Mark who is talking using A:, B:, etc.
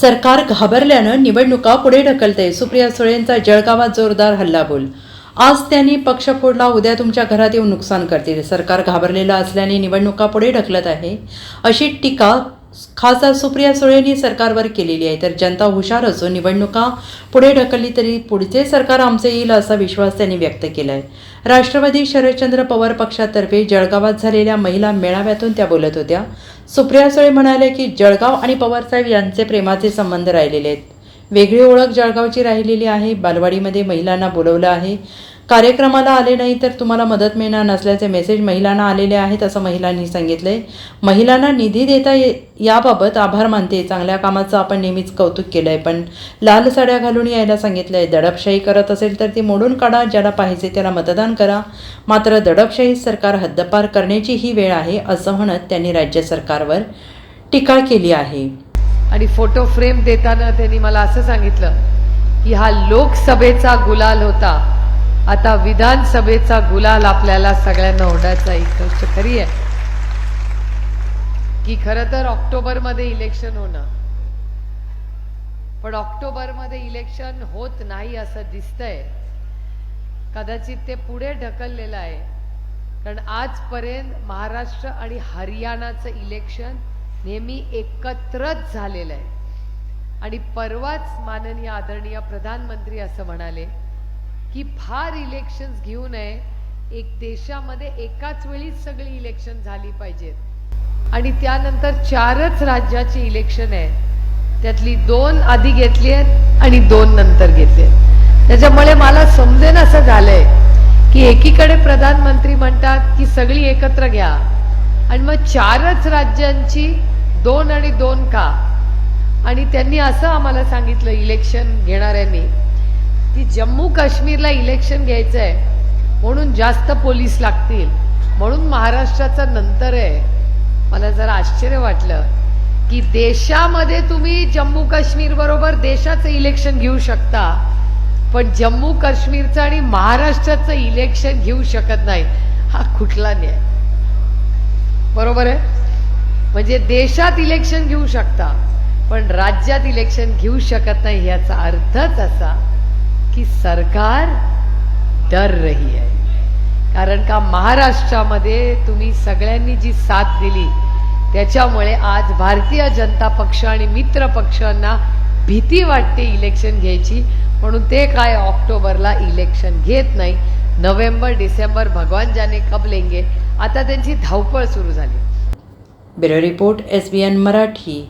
A: सरकार घाबरल्यानं निवडणुका पुढे ढकलते. सुप्रिया सुळेंचा जळगावात जोरदार हल्लाबोल. आज त्यांनी पक्ष फोडला उद्या तुमच्या घरात येऊन नुकसान करतील. सरकार घाबरलेलं असल्याने निवडणुका पुढे ढकलत आहे. अशी टीका खासदार सुप्रिया सुळेंनी सरकारवर केलेली आहे. तर जनता हुशार असून निवडणुका पुढे ढकलली तरी पुढचे सरकार आमचे येईल असा विश्वास त्यांनी व्यक्त केला आहे राष्ट्रवादी शरदचंद्र पवार पक्षातर्फे जळगावात झालेल्या महिला मेळाव्यातून त्या बोलत होत्या. सुप्रिया सुळे म्हणाले की जळगाव आणि पवारसाहेब यांचे प्रेमाचे संबंध राहिलेले आहेत. वेगळी ओळख जळगावची राहिलेली आहे. बालवाडीमध्ये महिलांना बोलवलं आहे. कार्यक्रमाला आले नाही तर तुम्हाला मदत मिळणार नसल्याचे मेसेज महिलांना आलेले आहेत असं महिलांनी सांगितले महिलांना निधी देता ये याबाबत आभार मानते. चांगल्या कामाचं आपण नेहमीच कौतुक केलं आहे पण लाल साड्या घालून यायला सांगितलं आहे दडपशाही करत असेल तर ती मोडून काढा. ज्याला पाहिजे त्याला मतदान करा. मात्र दडपशाही सरकार हद्दपार करण्याची ही वेळ आहे असं म्हणत त्यांनी राज्य सरकारवर टीका केली आहे.
B: आणि फोटो फ्रेम देताना त्यांनी मला असं सांगितलं की हा लोकसभेचा गुलाल होता. आता विधानसभेचा गुलाल आपल्याला सगळ्यांना ओढायचा ही गोष्ट खरी आहे. की खरं तर ऑक्टोबरमध्ये इलेक्शन होणं. पण ऑक्टोबरमध्ये इलेक्शन होत नाही असं दिसतंय. कदाचित ते पुढे ढकललेलं आहे. कारण आजपर्यंत महाराष्ट्र आणि हरियाणाचं इलेक्शन नेहमी एकत्रच झालेलं आहे. आणि परवाच माननीय आदरणीय प्रधानमंत्री असं म्हणाले की फार इलेक्शन्स घेऊ नये. एक देशामध्ये एकाच वेळी सगळी इलेक्शन झाली पाहिजेत. आणि त्यानंतर चारच राज्याची इलेक्शन आहे त्यातली दोन आधी घेतली आहेत आणि दोन नंतर घेतली आहेत. त्याच्यामुळे मला समजेन असं झालंय की एकीकडे प्रधानमंत्री म्हणतात की सगळी एकत्र घ्या. आणि मग चारच राज्यांची दोन आणि दोन का? आणि त्यांनी असं आम्हाला सांगितलं इलेक्शन घेणाऱ्यांनी. की जम्मू काश्मीरला इलेक्शन घ्यायचं आहे म्हणून जास्त पोलीस लागतील. म्हणून महाराष्ट्राचं नंतर आहे. मला जरा आश्चर्य वाटलं की देशामध्ये तुम्ही जम्मू काश्मीर बरोबर देशाचं इलेक्शन घेऊ शकता पण जम्मू काश्मीरचं आणि महाराष्ट्राचं इलेक्शन घेऊ शकत नाही. हा कुठला न्याय? बरोबर आहे? म्हणजे देशात इलेक्शन घेऊ शकता पण राज्यात इलेक्शन घेऊ शकत नाही याचा अर्थच असा सरकार डर रही आहे कारण का महाराष्ट्रामध्ये तुम्ही सगळ्यांनी जी साथ दिली त्याच्यामुळे आज भारतीय जनता पक्ष आणि मित्र पक्षांना भीती वाटते इलेक्शन घ्यायची. म्हणून ते काय ऑक्टोबरला इलेक्शन घेत नाही नोव्हेंबर डिसेंबर भगवान जाने कब लेंगे. आता त्यांची धावपळ सुरू झाली.
A: Bureau report S B N Marathi.